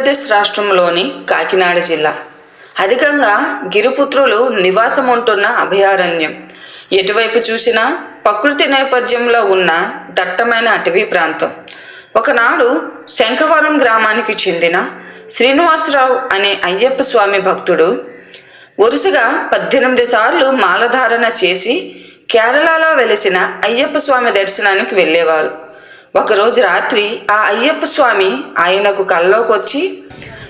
ఆంధ్రప్రదేశ్ రాష్ట్రంలోని కాకినాడ జిల్లా. అధికంగా గిరిపుత్రులు నివాసం ఉంటున్న అభయారణ్యం. ఎటువైపు చూసినా ప్రకృతి నేపథ్యంలో ఉన్న దట్టమైన అటవీ ప్రాంతం. ఒకనాడు శంఖవరం గ్రామానికి చెందిన శ్రీనివాసరావు అనే అయ్యప్ప స్వామి భక్తుడు వరుసగా పద్దెనిమిది సార్లు మాలధారణ చేసి కేరళలో వెలిసిన అయ్యప్ప స్వామి దర్శనానికి వెళ్ళేవారు. ఒకరోజు రాత్రి ఆ అయ్యప్ప స్వామి ఆయనకు కల్లోకి వచ్చి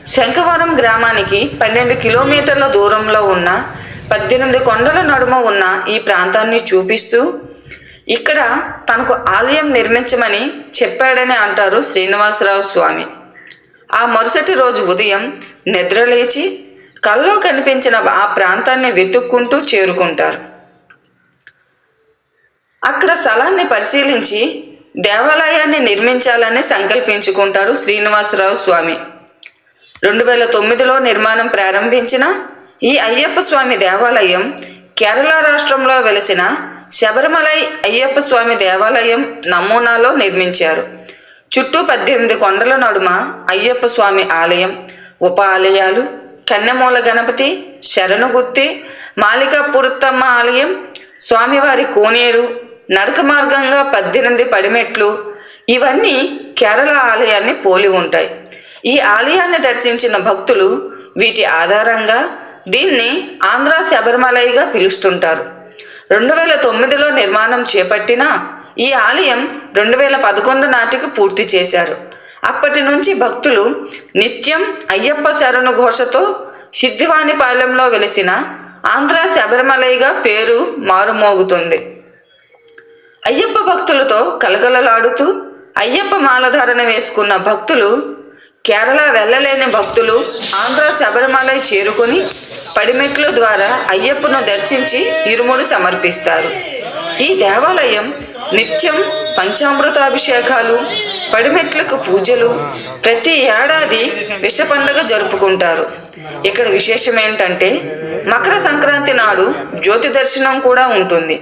శంఖవరం గ్రామానికి పన్నెండు కిలోమీటర్ల దూరంలో ఉన్న పద్దెనిమిది కొండల నడుమ ఉన్న ఈ ప్రాంతాన్ని చూపిస్తూ ఇక్కడ తనకు ఆలయం నిర్మించమని చెప్పాడని అంటారు శ్రీనివాసరావు స్వామి. ఆ మరుసటి రోజు ఉదయం నిద్రలేచి కల్లో కనిపించిన ఆ ప్రాంతాన్ని వెతుక్కుంటూ చేరుకుంటారు. అక్కడ స్థలాన్ని పరిశీలించి దేవాలయాన్ని నిర్మించాలని సంకల్పించుకుంటారు శ్రీనివాసరావు స్వామి. రెండు వేల తొమ్మిదిలో నిర్మాణం ప్రారంభించిన ఈ అయ్యప్ప స్వామి దేవాలయం కేరళ రాష్ట్రంలో వెలిసిన శబరిమలై అయ్యప్ప స్వామి దేవాలయం నమూనాలో నిర్మించారు. చుట్టూ పద్దెనిమిది కొండల నడుమ అయ్యప్ప స్వామి ఆలయం. ఉప ఆలయాలు కన్నెమూల గణపతి శరణుగుత్తి మాలికాపురుత్తమ్మ ఆలయం స్వామివారి కోనేరు నడక మార్గంగా పద్దెనిమిది పడిమెట్లు. ఇవన్నీ కేరళ ఆలయాన్ని పోలి ఉంటాయి. ఈ ఆలయాన్ని దర్శించిన భక్తులు వీటి ఆధారంగా దీన్ని ఆంధ్ర శబరిమలైగా పిలుస్తుంటారు. రెండు వేల తొమ్మిదిలో నిర్మాణం చేపట్టిన ఈ ఆలయం రెండు వేల పదకొండు నాటికి పూర్తి చేశారు. అప్పటి నుంచి భక్తులు నిత్యం అయ్యప్ప శరణు ఘోషతో సిద్ధివాణిపాలెంలో వెలిసిన ఆంధ్ర శబరిమలైగా పేరు మారుమోగుతుంది. అయ్యప్ప భక్తులతో కలకలలాడుతూ అయ్యప్ప మాలధారణ వేసుకున్న భక్తులు కేరళ వెళ్ళలేని భక్తులు ఆంధ్ర శబరిమలై చేరుకొని పడిమెట్ల ద్వారా అయ్యప్పను దర్శించి ఇరుముడు సమర్పిస్తారు. ఈ దేవాలయం నిత్యం పంచామృతాభిషేకాలు పడిమెట్లకు పూజలు ప్రతి ఏడాది విష పండుగ జరుపుకుంటారు. ఇక్కడ విశేషం ఏంటంటే మకర సంక్రాంతి నాడు జ్యోతి దర్శనం కూడా ఉంటుంది.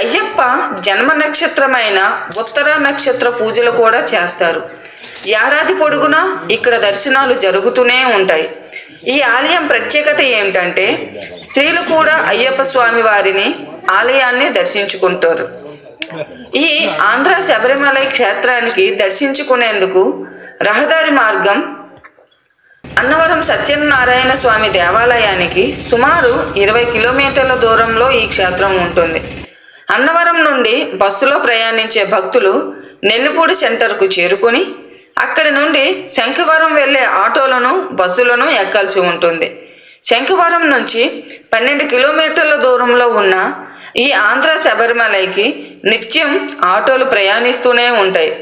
అయ్యప్ప జన్మ నక్షత్రమైన ఉత్తర నక్షత్ర పూజలు కూడా చేస్తారు. ఏడాది పొడుగునా ఇక్కడ దర్శనాలు జరుగుతూనే ఉంటాయి. ఈ ఆలయం ప్రత్యేకత ఏమిటంటే స్త్రీలు కూడా అయ్యప్ప స్వామి వారిని ఆలయాన్ని దర్శించుకుంటారు. ఈ ఆంధ్ర శబరిమల క్షేత్రానికి దర్శించుకునేందుకు రహదారి మార్గం అన్నవరం సత్యనారాయణ స్వామి దేవాలయానికి సుమారు ఇరవై కిలోమీటర్ల దూరంలో ఈ క్షేత్రం ఉంటుంది. అన్నవరం నుండి బస్సులో ప్రయాణించే భక్తులు నెల్లిపూడి సెంటర్కు చేరుకొని అక్కడి నుండి శంఖవరం వెళ్ళే ఆటోలను బస్సులను ఎక్కాల్సి ఉంటుంది. శంఖవరం నుంచి పన్నెండు కిలోమీటర్ల దూరంలో ఉన్న ఈ ఆంధ్ర శబరిమలైకి నిత్యం ఆటోలు ప్రయాణిస్తూనే ఉంటాయి.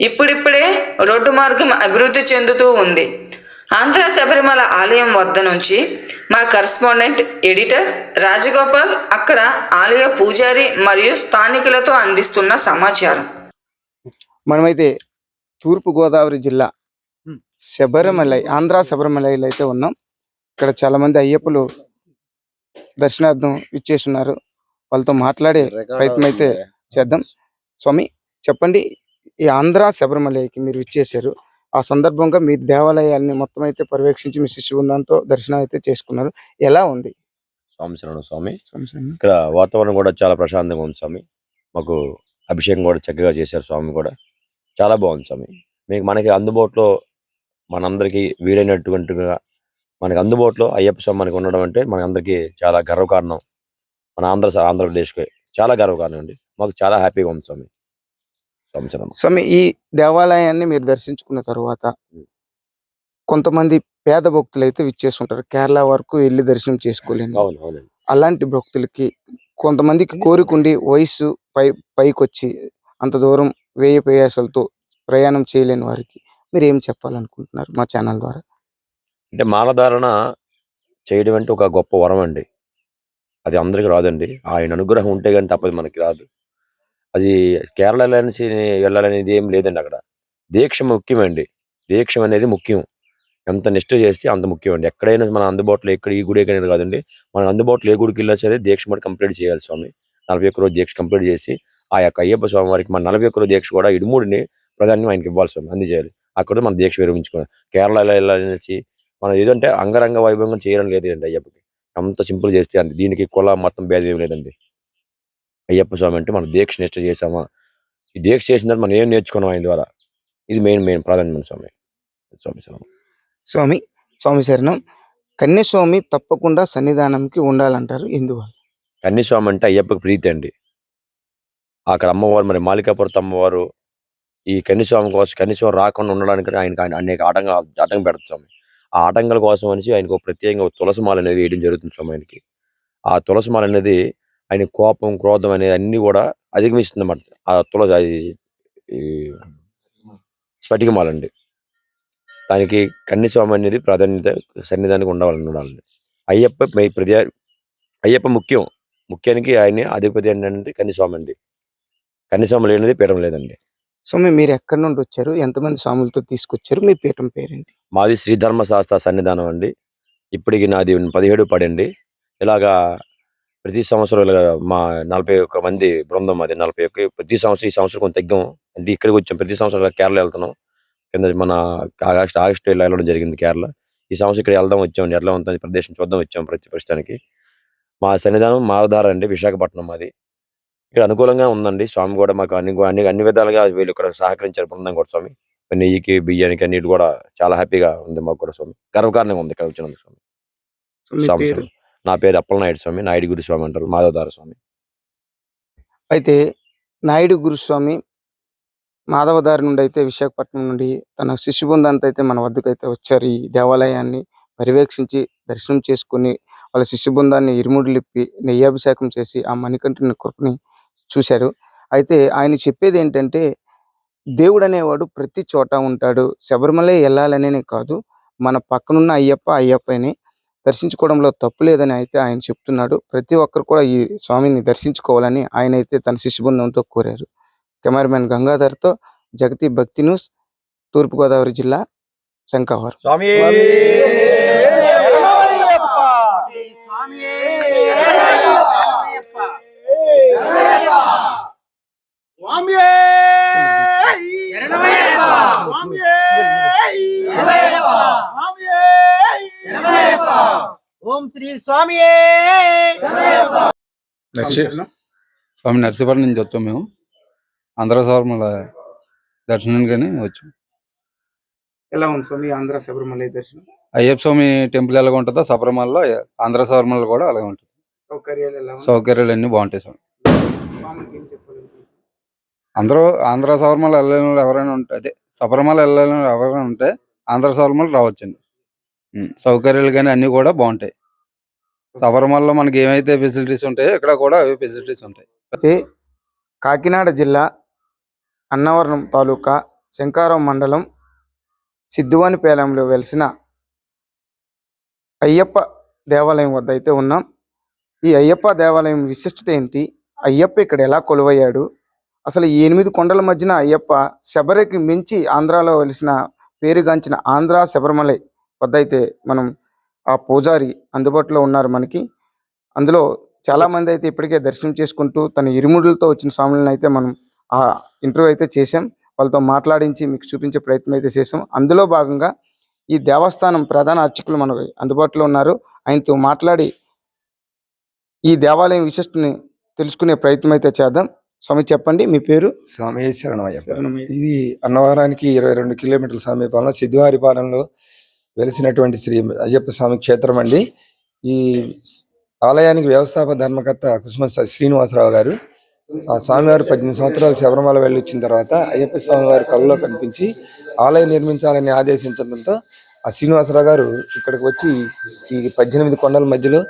ఇప్పుడిప్పుడే రోడ్డు మార్గం అభివృద్ధి చెందుతూ ఉంది. ఆంధ్ర శబరిమల ఆలయం వద్ద నుంచి మా కరస్పాండెంట్ ఎడిటర్ రాజగోపాల్ అక్కడ ఆలయ పూజారి మరియు స్థానికులతో అందిస్తున్న సమాచారం. మనమైతే తూర్పు గోదావరి జిల్లా శబరిమలై ఆంధ్ర శబరిమలైలో అయితే ఉన్నాం. ఇక్కడ చాలా మంది అయ్యప్పలు దర్శనార్థం ఇచ్చేస్తున్నారు. వాళ్ళతో మాట్లాడే ప్రయత్నం అయితే చేద్దాం. స్వామి చెప్పండి ఈ ఆంధ్ర శబరిమలైకి మీరు ఇచ్చేసారు ఆ సందర్భంగా మీ దేవాలయాల్ని మొత్తం అయితే పర్యవేక్షించి మీ శిశు బృందంతో దర్శనం అయితే చేసుకున్నారు. ఎలా ఉంది? స్వామి శరణు స్వామి. ఇక్కడ వాతావరణం కూడా చాలా ప్రశాంతంగా ఉంది స్వామి. మాకు అభిషేకం కూడా చక్కగా చేశారు స్వామి కూడా. చాలా బాగుంది స్వామి. మీకు మనకి అందుబాటులో మనందరికీ వీలైనటువంటిగా మనకి అందుబాటులో అయ్యప్ప స్వామి మనకి ఉండడం అంటే మనందరికీ చాలా గర్వకారణం. మన ఆంధ్ర ఆంధ్రప్రదేశ్కి చాలా గర్వకారణం అండి. మాకు చాలా హ్యాపీగా ఉంది స్వామి. స్వామి శరణం స్వామి ఈ దేవాలయాన్ని మీరు దర్శించుకున్న తర్వాత కొంతమంది పేద భక్తులు అయితే విచ్చేస్తుంటారు కేరళ వరకు వెళ్ళి దర్శనం అవునండి. అలాంటి భక్తులకి కొంతమందికి కోరికుండి వయసు పై పైకి వచ్చి అంత దూరం వేయి ప్రయాసాలతో ప్రయాణం చేయలేని వారికి మీరు ఏం చెప్పాలనుకుంటున్నారు మా ఛానల్ ద్వారా? అంటే మాలధారణ చేయడం అంటే ఒక గొప్ప వరం అండి. అది అందరికి రాదండి. ఆయన అనుగ్రహం ఉంటే కానీ తప్పదు మనకి రాదు. అది కేరళ నుంచి వెళ్ళాలనేది ఏం లేదండి అక్కడ. దీక్ష ముఖ్యమండి. దీక్ష అనేది ముఖ్యం. ఎంత నిష్ఠ చేస్తే అంత ముఖ్యం అండి ఎక్కడైనా మన అందుబాటులో ఎక్కడ ఈ గుడి ఎక్కడైనా కాదండి. మన అందుబాటులో ఏ గుడికి వెళ్ళినా సరే దీక్ష మరి కంప్లీట్ చేయాలి స్వామి. నలభై ఒక్క రోజు దీక్ష కంప్లీట్ చేసి ఆ యొక్క అయ్యప్ప స్వామి వారికి మన నలభై ఒక్క రోజు దీక్ష కూడా ఇడుమూడిని ప్రధాని ఆయనకి ఇవ్వాలి స్వామి. అందజేయాలి అక్కడ మన దీక్ష విరమించుకోవాలి. కేరళలో వెళ్ళాలనేసి మనం ఏదంటే అంగరంగ వైభవంగా చేయడం లేదండి అయ్యప్పకి. అంత సింపుల్ చేస్తే అండి దీనికి కుల మొత్తం భేదం ఏం లేదండి. అయ్యప్ప స్వామి అంటే మనం దీక్ష నిష్ట చేసామా ఈ దీక్ష చేసిన తర్వాత మనం ఏం నేర్చుకున్నాం ఆయన ద్వారా? ఇది మెయిన్ మెయిన్ ప్రాధాన్యమైన స్వామి. స్వామి స్వామి స్వామి స్వామి శరణం. కన్యస్వామి తప్పకుండా సన్నిధానంకి ఉండాలంటారు ఎందువల్ల? కన్యస్వామి అంటే అయ్యప్పకి ప్రీతి అండి. అక్కడ అమ్మవారు మరి మాలికాపురత అమ్మవారు ఈ కన్యస్వామి కోసం కన్యస్వామి రాకుండా ఉండడానికి ఆయనకి ఆయన అనేక ఆటంకాలు ఆటంకం పెడతాం స్వామి. ఆ ఆటంకాల కోసం అనేసి ఆయనకు ఒక ప్రత్యేకంగా ఒక తులసి మాల అనేది వేయడం జరుగుతుంది స్వామి ఆయనకి. ఆ తులసి మాల అనేది ఆయన కోపం క్రోధం అనేది అన్ని కూడా అధిగమిస్తుంది అన్నమాట ఆ తులసి అది ఈ స్ఫటికమాల అండి. దానికి కన్యస్వామి అనేది ప్రాధాన్యత సన్నిధానికి ఉండాలండి అయ్యప్ప మై ప్రతి అయ్యప్ప ముఖ్యం. ముఖ్యానికి ఆయన అధిపతి ఏంటంటే కన్యస్వామి అండి. కన్యస్వామి లేనిది పీఠం లేదండి. స్వామి మీరు ఎక్కడి నుండి వచ్చారు? ఎంతమంది స్వాములతో తీసుకొచ్చారు? మీ పీఠం పేరేంటి? మాది శ్రీ ధర్మశాస్త్ర సన్నిధానం అండి. ఇప్పటికి నాది పదిహేడు పడండి. ఇలాగా ప్రతి సంవత్సరం మా నలభై ఒక్క మంది బృందం అది నలభై ఒక్క ప్రతి సంవత్సరం ఈ సంవత్సరం కొంత తగ్గాం. అంటే ఇక్కడికి వచ్చాం. ప్రతి సంవత్సరం ఇలా కేరళ వెళ్తున్నాం. కింద మన ఆగస్ట్ ఆగస్ట్ ఇలా వెళ్ళడం జరిగింది కేరళ. ఈ సంవత్సరం ఇక్కడ వెళ్దాం వచ్చాం ఎట్లా ఉంటుంది ప్రదేశం చూద్దాం వచ్చాం ప్రతి ప్రస్తుతానికి. మా సన్నిధానం మాధవధార అండి విశాఖపట్నం మాది. ఇక్కడ అనుకూలంగా ఉందండి. స్వామి కూడా మాకు అన్ని అన్ని అన్ని విధాలుగా వీళ్ళు ఇక్కడ సహకరించారు బృందం కూడా స్వామి. నెయ్యికి బియ్యానికి అన్నిటి కూడా చాలా హ్యాపీగా ఉంది మాకు కూడా స్వామి. గర్వకారణంగా ఉంది ఇక్కడ వచ్చినందుకు స్వామి. నా పేరు అప్పలనాయుడు స్వామి నాయుడు గురుస్వామి అంటారు మాధవదార స్వామి. అయితే నాయుడు గురుస్వామి మాధవదారి నుండి అయితే విశాఖపట్నం నుండి తన శిష్యు అయితే మన వద్దకు అయితే వచ్చారు ఈ దేవాలయాన్ని పర్యవేక్షించి దర్శనం చేసుకుని వాళ్ళ శిష్యు బృందాన్ని ఇరుముడులిప్పి నెయ్యాభిషేకం చేసి ఆ మణికంఠుని కృపని చూశారు. అయితే ఆయన చెప్పేది ఏంటంటే దేవుడు అనేవాడు ప్రతి చోట ఉంటాడు. శబరిమల వెళ్ళాలనే కాదు మన పక్కనున్న అయ్యప్ప అయ్యప్పని దర్శించుకోవడంలో తప్పు లేదని అయితే ఆయన చెప్తున్నాడు. ప్రతి ఒక్కరు కూడా ఈ స్వామిని దర్శించుకోవాలని ఆయన అయితే తన శిష్యు బృందంతో కోరారు. కెమెరామెన్ గంగాధర్తో జగతి భక్తి న్యూస్ తూర్పుగోదావరి జిల్లా శంకావరం స్వామి స్వామి నర్సి స్వామి నర్సీపురం నుంచి వచ్చాం మేము. ఆంధ్ర శబరిమల దర్శనానికని వచ్చాం. ఎలా ఉంది స్వామి ఆంధ్ర శబరిమల దర్శనం? అయ్యప్ప స్వామి టెంపుల్ ఎలాగ ఉంటుందో శబరిమలలో ఆంధ్ర శబరిమల కూడా అలాగే ఉంటుంది. సౌకర్యాలు ఎలా సౌకర్యాలు అన్ని బాగుంటాయి స్వామి. అందరూ ఆంధ్ర శబరిమల వెళ్ళలేని వాళ్ళు ఎవరైనా ఉంటే అదే శబరిమల వెళ్ళలేని వాళ్ళు ఎవరైనా ఉంటే ఆంధ్ర శబరిమల రావచ్చండి. సౌకర్యాలు కానీ అన్ని కూడా బాగుంటాయి. శబరిమలలో మనకి ఏమైతే ఫెసిలిటీస్ ఉంటాయో ఇక్కడ కూడా అవే ఫెసిలిటీస్ ఉంటాయి. కాకినాడ జిల్లా అన్నవరం తాలూకా శంకారం మండలం సిద్ధువానిపేలంలో వెలిసిన అయ్యప్ప దేవాలయం వద్ద అయితే ఉన్నాం. ఈ అయ్యప్ప దేవాలయం విశిష్టత ఏంటి? అయ్యప్ప ఇక్కడ ఎలా కొలువయ్యాడు? అసలు ఈ ఎనిమిది కొండల మధ్యన అయ్యప్ప శబరికి మించి ఆంధ్రాలో వెలిసిన పేరుగాంచిన ఆంధ్ర శబరిమలై వద్ద అయితే మనం ఆ పూజారి అందుబాటులో ఉన్నారు మనకి. అందులో చాలా మంది అయితే ఇప్పటికే దర్శనం చేసుకుంటూ తన ఇరుముడులతో వచ్చిన స్వాములను అయితే మనం ఆ ఇంటర్వ్యూ అయితే చేసాం వాళ్ళతో మాట్లాడించి మీకు చూపించే ప్రయత్నం అయితే చేసాం అందులో భాగంగా ఈ దేవస్థానం ప్రధాన అర్చకులు మనకు అందుబాటులో ఉన్నారు. ఆయనతో మాట్లాడి ఈ దేవాలయం విశిష్టని తెలుసుకునే ప్రయత్నం అయితే చేద్దాం. స్వామి చెప్పండి మీ పేరు? స్వామి శరణమయ్యప్ప. ఇది అన్నవరానికి ఇరవై రెండు కిలోమీటర్ల సమీపంలో సిద్ధివారిపాలెంలో వెలిసినటువంటి శ్రీ అయ్యప్ప స్వామి క్షేత్రం అండి. ఈ ఆలయానికి వ్యవస్థాపక ధర్మకర్త కుసుమ శ్రీనివాసరావు గారు స్వామివారు పద్దెనిమిది సంవత్సరాలు శబరిమల వెళ్ళి వచ్చిన తర్వాత అయ్యప్ప స్వామి వారి కళ్ళలో కనిపించి ఆలయం నిర్మించాలని ఆదేశించడంతో ఆ శ్రీనివాసరావు గారు ఇక్కడికి వచ్చి ఈ పద్దెనిమిది కొండల మధ్యలో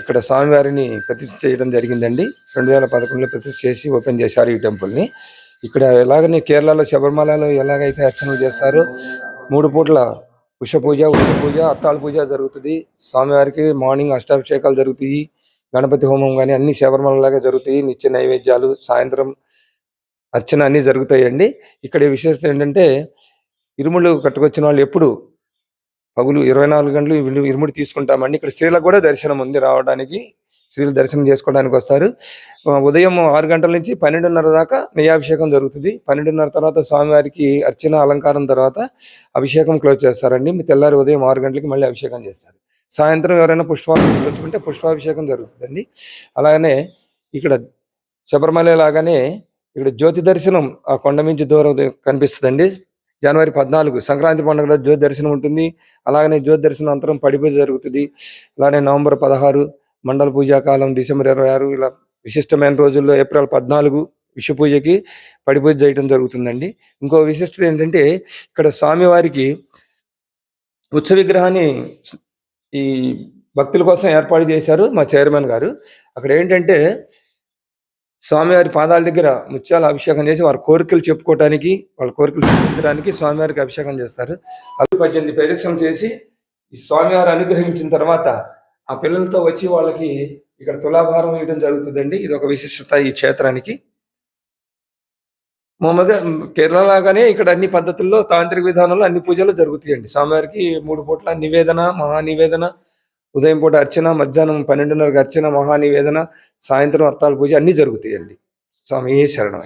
ఇక్కడ స్వామివారిని ప్రతిష్ఠ చేయడం జరిగిందండి. రెండు వేల పదకొండులో ప్రతిష్ఠ చేసి ఓపెన్ చేశారు ఈ టెంపుల్ని ఇక్కడ ఎలాగనే కేరళలో శబరిమలలో ఎలాగైతే అర్చనలు చేస్తారో మూడు పూట్ల ఉష పూజ ఉష పూజ అత్తాల పూజ జరుగుతుంది. స్వామివారికి మార్నింగ్ అష్టాభిషేకాలు జరుగుతాయి. గణపతి హోమం కానీ అన్ని శబరిమలలాగా జరుగుతాయి. నిత్య నైవేద్యాలు సాయంత్రం అర్చన అన్ని జరుగుతాయండి. ఇక్కడ విశేషత ఏంటంటే ఇరుములు కట్టుకొచ్చిన వాళ్ళు ఎప్పుడు పగులు ఇరవై నాలుగు గంటలు ఇరుముడి తీసుకుంటామండి. ఇక్కడ స్త్రీలకు కూడా దర్శనం ఉంది రావడానికి. స్త్రీలు దర్శనం చేసుకోవడానికి వస్తారు. ఉదయం ఆరు గంటల నుంచి పన్నెండున్నర దాకా నెయ్యాభిషేకం జరుగుతుంది. పన్నెండున్నర తర్వాత స్వామివారికి అర్చన అలంకారం తర్వాత అభిషేకం క్లోజ్ చేస్తారండి. మీ తెల్లారి ఉదయం ఆరు గంటలకి మళ్ళీ అభిషేకం చేస్తారు. సాయంత్రం ఎవరైనా పుష్పాలు తీసుకొచ్చుకుంటే పుష్పాభిషేకం జరుగుతుందండి. అలాగనే ఇక్కడ శబరిమల లాగానే ఇక్కడ జ్యోతి దర్శనం ఆ కొండ మించి దూరం కనిపిస్తుందండి. జనవరి పద్నాలుగు సంక్రాంతి పండుగలో జ్యోతి దర్శనం ఉంటుంది. అలాగనే జ్యోతి దర్శనం అంతరం పడిపోయి జరుగుతుంది. అలానే నవంబర్ పదహారు మండల పూజా కాలం డిసెంబర్ ఇరవై ఆరు ఇలా విశిష్టమైన రోజుల్లో ఏప్రిల్ పద్నాలుగు విషు పూజకి పడిపూజ చేయడం జరుగుతుందండి. ఇంకో విశిష్టత ఏంటంటే ఇక్కడ స్వామివారికి ఉత్సవ విగ్రహాన్ని ఈ భక్తుల కోసం ఏర్పాటు చేశారు మా చైర్మన్ గారు. అక్కడ ఏంటంటే స్వామివారి పాదాల దగ్గర ముత్యాల అభిషేకం చేసి వారి కోరికలు చెప్పుకోవటానికి వాళ్ళ కోరికలు చెప్పుకోవడానికి స్వామివారికి అభిషేకం చేస్తారు. అది పద్దెనిమిది ప్రదక్షిణలు చేసి ఈ స్వామివారు అనుగ్రహించిన తర్వాత ఆ పిల్లలతో వచ్చి వాళ్ళకి ఇక్కడ తులాభారం వేయడం జరుగుతుందండి. ఇది ఒక విశిష్టత ఈ క్షేత్రానికి. మామూలుగా కేరళ లాగానే ఇక్కడ అన్ని పద్ధతుల్లో తాంత్రిక విధానంలో అన్ని పూజలు జరుగుతాయండి. స్వామివారికి మూడు పూట్ల నివేదన మహా నివేదన ఉదయం పూట అర్చన మధ్యాహ్నం పన్నెండున్నరకు అర్చన మహా నివేదన సాయంత్రం అర్థాల పూజ అన్ని జరుగుతాయండి. స్వామి శరణం.